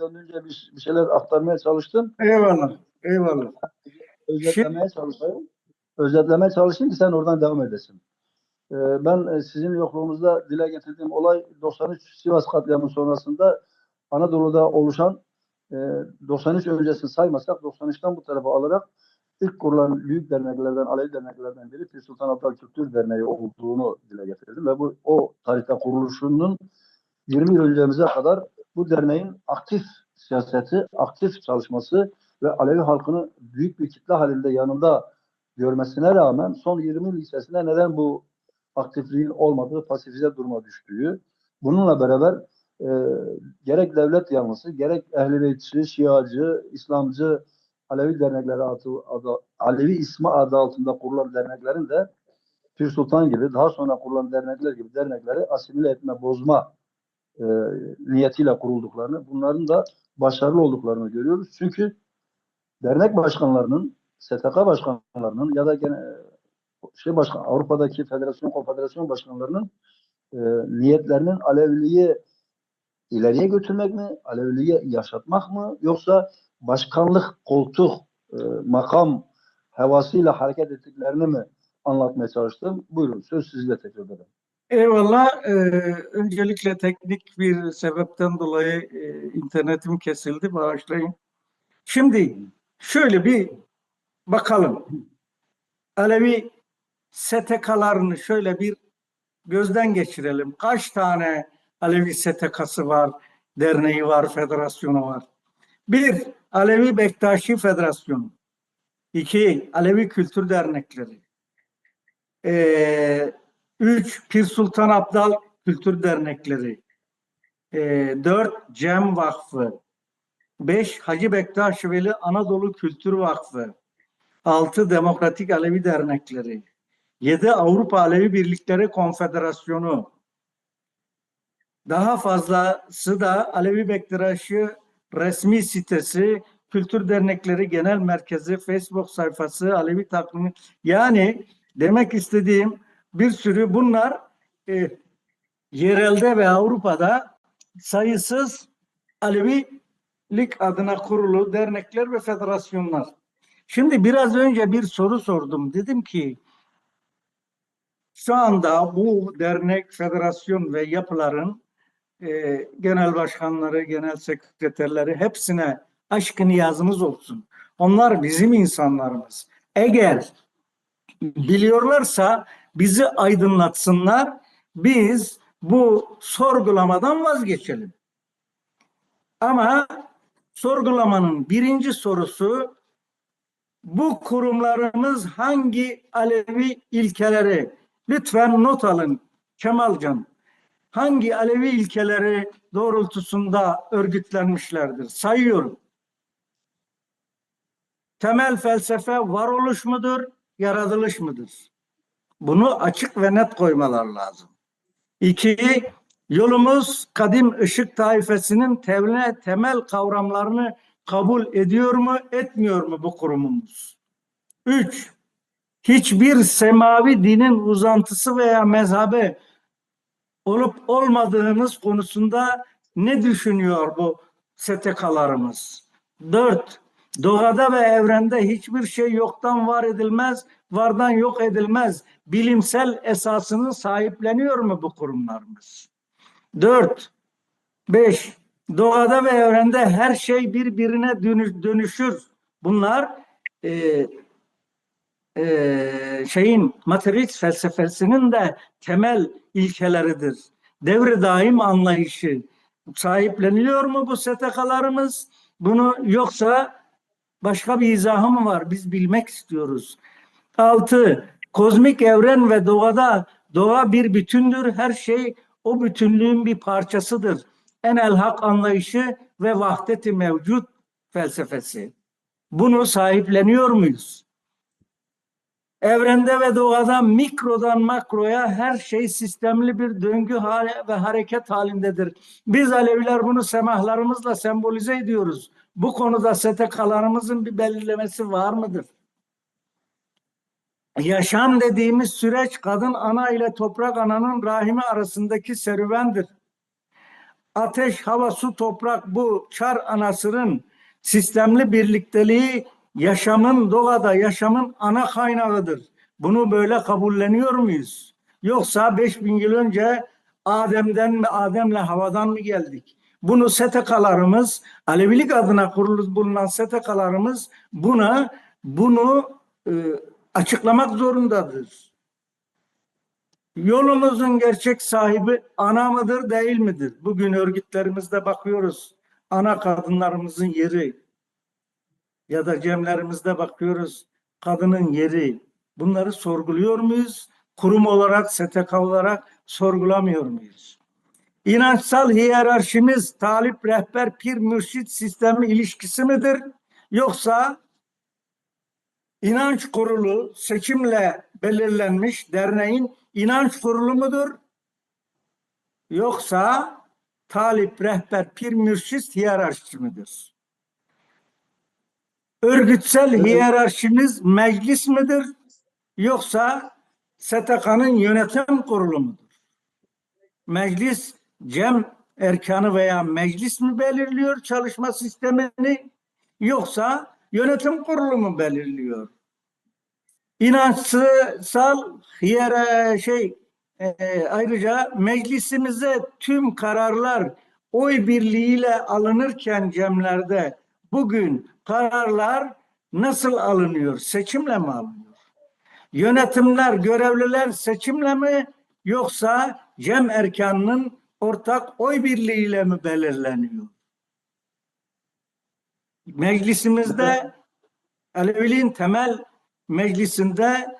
gönlünce bir, bir şeyler aktarmaya çalıştım. Eyvallah. Eyvallah. Özetlemeye çalışayım. Özetlemeye çalışayım ki sen oradan devam edesin. Ee, ben e, sizin yokluğunuzda dile getirdiğim olay 93 Sivas katliamı sonrasında Anadolu'da oluşan e, 93 öncesini saymazsak 93'ten bu tarafa alarak ilk kurulan büyük derneklerden, Alevi derneklerden biri Pir Sultan Abdal Kültür Derneği olduğunu dile getirdim ve bu o tarihte kuruluşunun 20 yıl öncemize kadar bu derneğin aktif siyaseti, aktif çalışması ve Alevi halkını büyük bir kitle halinde yanında görmesine rağmen son 20 yıl içerisinde neden bu aktifliğin olmadığı, pasifize duruma düştüğü, bununla beraber e, gerek devlet yanlısı, gerek Ehl-i Beytçi, Şiacı, İslamcı, Alevi dernekleri adı, adı, Alevi ismi adı altında kurulan derneklerin de Pir Sultan gibi, daha sonra kurulan dernekler gibi dernekleri asimile etme, bozma e, niyetiyle kurulduklarını, bunların da başarılı olduklarını görüyoruz. Çünkü dernek başkanlarının, STK başkanlarının ya da gene şey başkan Avrupa'daki federasyon, konfederasyon başkanlarının e, niyetlerinin Aleviliği ileriye götürmek mi, Aleviliği yaşatmak mı yoksa başkanlık, koltuk, e, makam havasıyla hareket ettiklerini mi anlatmaya çalıştım? Buyurun söz sizde tekrar ederim. Eyvallah. Ee, öncelikle teknik bir sebepten dolayı e, internetim kesildi. Bağışlayın. Şimdi şöyle bir bakalım. Alevi STK'larını şöyle bir gözden geçirelim. Kaç tane Alevi STK'sı var, derneği var, federasyonu var? Bir, Alevi Bektaşi Federasyonu. İki, Alevi Kültür Dernekleri. Ee, üç, Pir Sultan Abdal Kültür Dernekleri. Ee, dört, Cem Vakfı. Beş, Hacı Bektaş Veli Anadolu Kültür Vakfı. Altı, Demokratik Alevi Dernekleri. Yedi, Avrupa Alevi Birlikleri Konfederasyonu. Daha fazlası da Alevi Bektaşi resmi sitesi, Kültür Dernekleri Genel Merkezi, Facebook sayfası, Alevi takvimi. Yani demek istediğim bir sürü bunlar e, yerelde ve Avrupa'da sayısız Alevilik adına kurulu dernekler ve federasyonlar. Şimdi biraz önce bir soru sordum. Dedim ki şu anda bu dernek, federasyon ve yapıların e, genel başkanları, genel sekreterleri hepsine aşkı niyazımız olsun. Onlar bizim insanlarımız. Eğer biliyorlarsa bizi aydınlatsınlar. Biz bu sorgulamadan vazgeçelim. Ama sorgulamanın birinci sorusu bu kurumlarımız hangi Alevi ilkeleri lütfen not alın Kemalcan hangi Alevi ilkeleri doğrultusunda örgütlenmişlerdir? Sayıyorum. Temel felsefe varoluş mudur, yaratılış mıdır? Bunu açık ve net koymalar lazım. İki, yolumuz kadim ışık taifesinin temel, temel kavramlarını kabul ediyor mu, etmiyor mu bu kurumumuz? Üç, hiçbir semavi dinin uzantısı veya mezhebe olup olmadığımız konusunda ne düşünüyor bu STK'larımız? Dört, doğada ve evrende hiçbir şey yoktan var edilmez, vardan yok edilmez. Bilimsel esasını sahipleniyor mu bu kurumlarımız? Dört, beş, doğada ve evrende her şey birbirine dönüşür. Bunlar e, e, şeyin materyalist felsefesinin de temel ilkeleridir. Devri daim anlayışı sahipleniliyor mu bu STK'larımız? Bunu yoksa başka bir izahı mı var? Biz bilmek istiyoruz. Altı, kozmik evren ve doğada doğa bir bütündür. Her şey o bütünlüğün bir parçasıdır. Enel hak anlayışı ve vahdeti mevcut felsefesi. Bunu sahipleniyor muyuz? Evrende ve doğada mikrodan makroya her şey sistemli bir döngü ve hareket halindedir. Biz Aleviler bunu semahlarımızla sembolize ediyoruz. Bu konuda STK'larımızın bir belirlemesi var mıdır? Yaşam dediğimiz süreç kadın ana ile toprak ananın rahimi arasındaki serüvendir. ateş, hava, su, toprak bu çar anasının sistemli birlikteliği yaşamın doğada yaşamın ana kaynağıdır. Bunu böyle kabulleniyor muyuz? Yoksa 5000 yıl önce Adem'den mi Adem'le havadan mı geldik? Bunu STK'larımız Alevilik adına kurulu bulunan STK'larımız buna bunu e, açıklamak zorundadır. Yolumuzun gerçek sahibi ana mıdır değil midir? Bugün örgütlerimizde bakıyoruz. Ana kadınlarımızın yeri ya da cemlerimizde bakıyoruz kadının yeri. Bunları sorguluyor muyuz? Kurum olarak, STK olarak sorgulamıyor muyuz? İnançsal hiyerarşimiz talip, rehber, pir, mürşit sistemi ilişkisi midir? Yoksa inanç kurulu seçimle belirlenmiş derneğin inanç kurulu mudur? Yoksa talip, rehber, pir, mürşit hiyerarşisi midir? Örgütsel hiyerarşimiz meclis midir? Yoksa STK'nın yönetim kurulu mudur? Meclis cem erkanı veya meclis mi belirliyor çalışma sistemini yoksa yönetim kurulu mu belirliyor? İnançsal hiyere şey e, ayrıca meclisimize tüm kararlar oy birliğiyle alınırken cemlerde bugün kararlar nasıl alınıyor? Seçimle mi alınıyor? Yönetimler, görevliler seçimle mi yoksa cem erkanının ortak oy birliğiyle mi belirleniyor? Meclisimizde Aleviliğin temel meclisinde